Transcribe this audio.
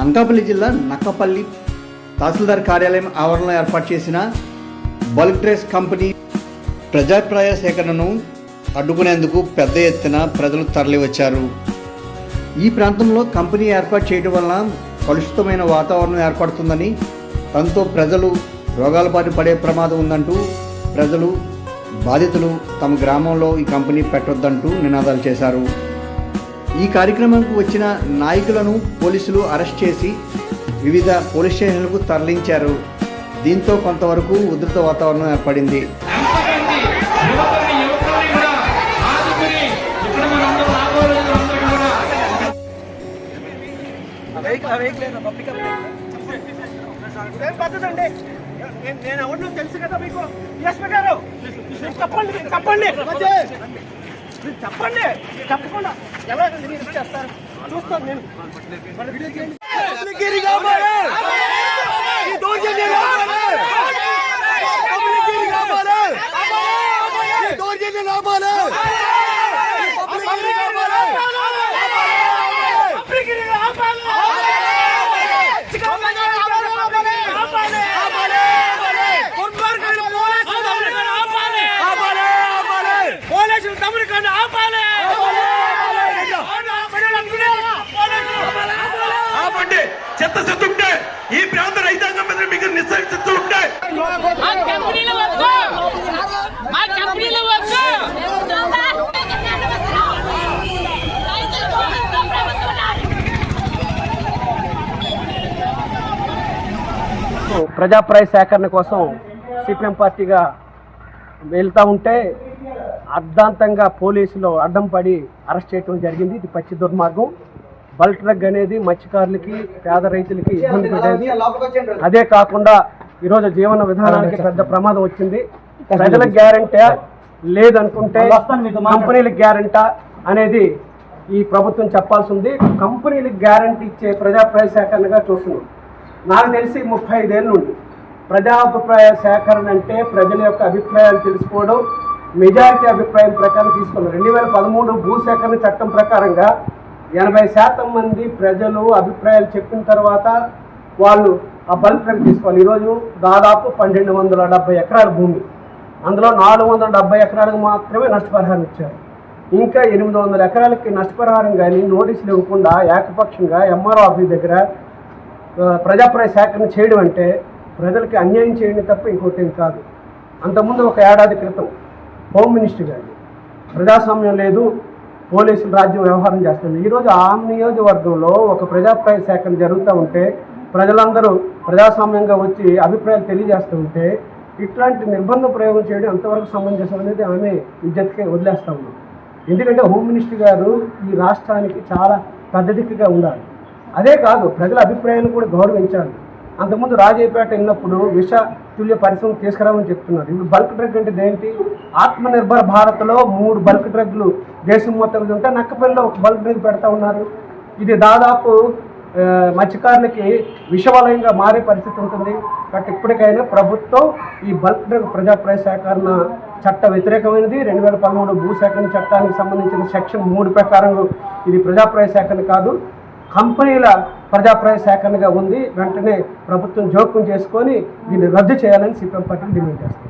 అనకాపల్లి జిల్లా నక్కపల్లి తహసీల్దార్ కార్యాలయం ఆవరణలో ఏర్పాటు చేసిన బల్క్ డ్రెస్ కంపెనీ ప్రజాప్రాయ సేకరణను అడ్డుకునేందుకు పెద్ద ఎత్తున ప్రజలు తరలివచ్చారు. ఈ ప్రాంతంలో కంపెనీ ఏర్పాటు చేయడం వలన కలుషితమైన వాతావరణం ఏర్పడుతుందని దాంతో ప్రజలు రోగాల బారి పడే ప్రమాదం ఉందంటూ ప్రజలు బాధితులు తమ గ్రామంలో ఈ కంపెనీ పెట్టొద్దంటూ నినాదాలు చేశారు. ఈ కార్యక్రమంకు వచ్చిన నాయకులను పోలీసులు అరెస్ట్ చేసి వివిధ పోలీస్ స్టేషన్లకు తరలించారు. దీంతో కొంతవరకు ఉధృత వాతావరణం ఏర్పడింది. నేను నేను ఎవరినో తెలుసు కదా మీకు? ఎస్ పెట్టారు మీరు చెప్పండి. చెప్పకుండా ఎవరైనా మీరు చేస్తారు? చూస్తాను నేను. ఆపండి చెత్త చెత్త ఉంటే ఈ ప్రాంత రైతాంగం మీద మీకు నిశ్చయిస్తూ ఉంటే. మా కంపెనీలు వద్దు మా కంపెనీలు వద్దు ప్రజాప్రాయ సేకరణ కోసం సిపిఎం పార్టీగా వెళ్తూ ఉంటే అర్ధాంతంగా పోలీసులు అడ్డం పడి అరెస్ట్ చేయడం జరిగింది. ఇది పచ్చి దుర్మార్గం. బల్క్ డ్రగ్ అనేది మత్స్యకారులకి పేద రైతులకి ఇబ్బంది పెట్టేది. అదే కాకుండా ఈరోజు జీవన విధానానికి పెద్ద ప్రమాదం వచ్చింది. ప్రజలకు గ్యారంటీ లేదనుకుంటే కంపెనీలకు గ్యారంటా అనేది ఈ ప్రభుత్వం చెప్పాల్సి ఉంది. కంపెనీలకు గ్యారంటీ ఇచ్చే ప్రజాప్రాయ సేకరణగా చూస్తున్నాం. నాకు తెలిసి ముప్పై ఐదేళ్ళ నుండి ప్రజాభిప్రాయ సేకరణ అంటే ప్రజల యొక్క అభిప్రాయాలు తెలుసుకోవడం మెజారిటీ అభిప్రాయం ప్రకారం తీసుకున్నారు రెండు వేల పదమూడు భూ సేకరణ చట్టం ప్రకారంగా ఎనభై శాతం మంది ప్రజలు అభిప్రాయాలు చెప్పిన తర్వాత వాళ్ళు ఆ బల్క్ డ్రగ్ తీసుకోవాలి. ఈరోజు దాదాపు పన్నెండు వందల డెబ్బై ఎకరాల భూమి. అందులో నాలుగు వందల డెబ్బై ఎకరాలకు మాత్రమే నష్టపరిహారం ఇచ్చారు. ఇంకా ఎనిమిది వందల ఎకరాలకి నష్టపరిహారం కానీ నోటీసులు ఇవ్వకుండా ఏకపక్షంగా ఎంఆర్ఓ ఆఫీస్ దగ్గర ప్రజాప్రాయ సేకరణ చేయడం అంటే ప్రజలకి అన్యాయం చేయడం తప్ప ఇంకోటి ఏం కాదు. అంతకుముందు ఒక ఏడాది క్రితం హోమ్ మినిస్టర్ గారు ప్రజాస్వామ్యం లేదు పోలీసులు రాజ్యం వ్యవహారం చేస్తుంది. ఈరోజు ఆ నియోజకవర్గంలో ఒక ప్రజాప్రాయ సేకరణ జరుగుతూ ఉంటే ప్రజలందరూ ప్రజాస్వామ్యంగా వచ్చి అభిప్రాయాలు తెలియజేస్తూ ఉంటే ఇట్లాంటి నిర్బంధ ప్రయోగం చేయడం ఎంతవరకు సమంజసం అనేది ఆమె విద్యకే వదిలేస్తా ఉన్నాం. ఎందుకంటే హోమ్ మినిస్టర్ గారు ఈ రాష్ట్రానికి చాలా పెద్దదిక్కుగా ఉండాలి. అదే కాదు ప్రజల అభిప్రాయాలు కూడా గౌరవించాలి. అంతకుముందు రాజయ్యపేట వెళ్ళినప్పుడు విష తుల్య పరిశ్రమ తీసుకురామని చెప్తున్నారు. ఇప్పుడు బల్క్ డ్రగ్ అంటే ఏంటి ఆత్మనిర్భర్ భారత్లో మూడు బల్క్ డ్రగ్లు దేశం మొత్తం ఉంటే నక్కపల్లిలో ఒక బల్క్ డ్రగ్ పెడతా ఉన్నారు. ఇది దాదాపు మత్స్యకారులకి విషవలయంగా మారే పరిస్థితి ఉంటుంది. కాబట్టి ఇప్పటికైనా ప్రభుత్వం ఈ బల్క్ డ్రగ్ ప్రజాప్రాయ సేకరణ చట్ట వ్యతిరేకమైనది. రెండు వేల పదమూడు భూసేకరణ చట్టానికి సంబంధించిన సెక్షన్ మూడు ప్రకారం ఇది ప్రజాప్రాయ సేకరణ కాదు. కంపెనీల ప్రజాప్రాయ సేకరణగా ఉంది. వెంటనే ప్రభుత్వం జోక్యం చేసుకొని దీన్ని రద్దు చేయాలని సిపిఎం పార్టీ డిమాండ్ చేస్తుంది